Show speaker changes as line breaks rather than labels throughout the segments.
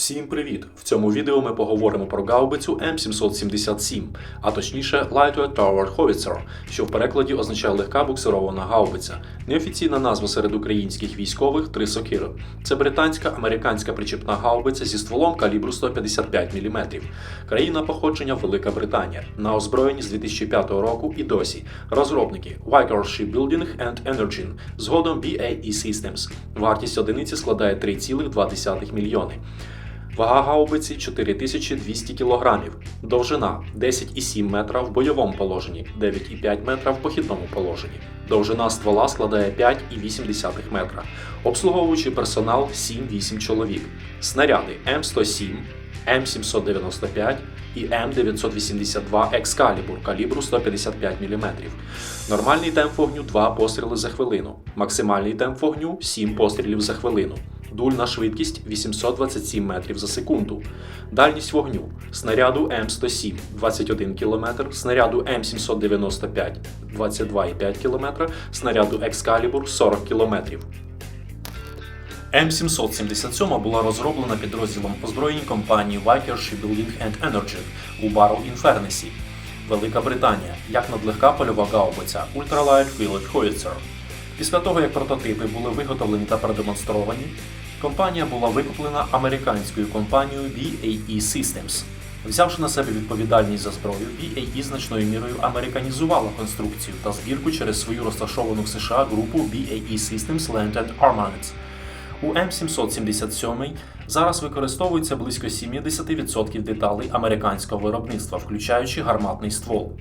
Всім привіт! В цьому відео ми поговоримо про гаубицю М777, а точніше Lightweight Tower Howitzer, що в перекладі означає легка буксирована гаубиця. Неофіційна назва серед українських військових три сокири. Це британська американська причепна гаубиця зі стволом калібру 155 мм. Країна походження Велика Британія. На озброєнні з 2005 року і досі. Розробники Vickers Shipbuilding and Energy, згодом BAE Systems. Вартість одиниці складає 3,2 мільйони. Вага гаубиці 4200 кг, довжина 10,7 метра в бойовому положенні, 9,5 метра в похідному положенні. Довжина ствола складає 5,8 метра. Обслуговуючий персонал 7-8 чоловік. Снаряди М107, М795 і М982 Excalibur калібру 155 мм. Нормальний темп вогню 2 постріли за хвилину. Максимальний темп вогню 7 пострілів за хвилину. Дульна швидкість 827 метрів за секунду. Дальність вогню снаряду М107 21 км, снаряду М795 22,5 км, снаряду Excalibur 40 км. М777 була розроблена підрозділом озброєнь компанії Vickers Shipbuilding and Energy у Barrow Infernessy, Велика Британія, як надлегка польова гаубиця Ultralight Field Howitzer. Після того, як прототипи були виготовлені та продемонстровані, компанія була викуплена американською компанією BAE Systems. Взявши на себе відповідальність за зброю, BAE значною мірою американізувала конструкцію та збірку через свою розташовану в США групу BAE Systems Land and Armaments. У М777 зараз використовується близько 70% деталей американського виробництва, включаючи гарматний ствол.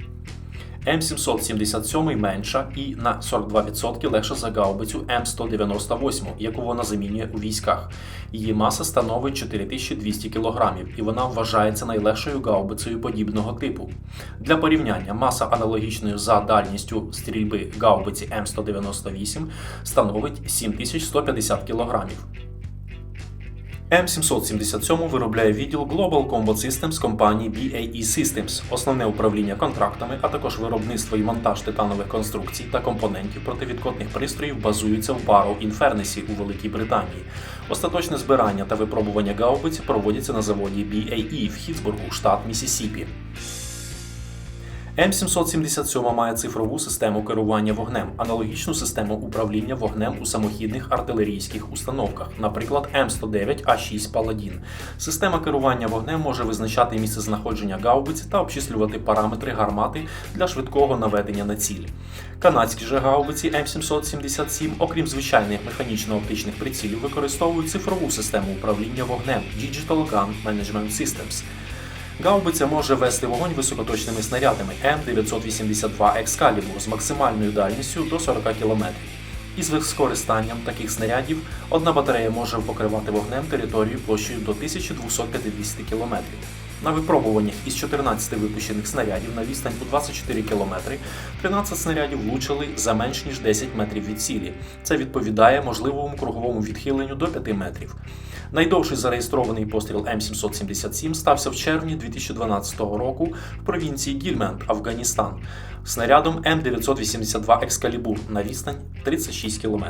М777 менша і на 42% легша за гаубицю М198, яку вона замінює у військах. Її маса становить 4200 кг, і вона вважається найлегшою гаубицею подібного типу. Для порівняння маса аналогічної за дальністю стрільби гаубиці М198 становить 7150 кг. М777 виробляє відділ Global Combat Systems компанії BAE Systems, основне управління контрактами, а також виробництво і монтаж титанових конструкцій та компонентів противідкотних пристроїв базуються в Barrow Інфернесі у Великій Британії. Остаточне збирання та випробування гаубиць проводяться на заводі BAE в Хітсбургу, штат Місісіпі. М777 має цифрову систему керування вогнем, аналогічну систему управління вогнем у самохідних артилерійських установках, наприклад, М109 А6 Паладін. Система керування вогнем може визначати місце знаходження гаубиці та обчислювати параметри гармати для швидкого наведення на ціль. Канадські же гаубиці М777, окрім звичайних механічно-оптичних прицілів, використовують цифрову систему управління вогнем Digital Gun Management Systems. Гаубиця може вести вогонь високоточними снарядами М982 Excalibur з максимальною дальністю до 40 км. Із використанням таких снарядів одна батарея може покривати вогнем територію площею до 1250 км. На випробуваннях із 14 випущених снарядів на відстань у 24 км 13 снарядів влучили за менш ніж 10 метрів від цілі. Це відповідає можливому круговому відхиленню до 5 метрів. Найдовший зареєстрований постріл М777 стався в червні 2012 року в провінції Гільмент, Афганістан, снарядом М982 Excalibur на відстань 36 км.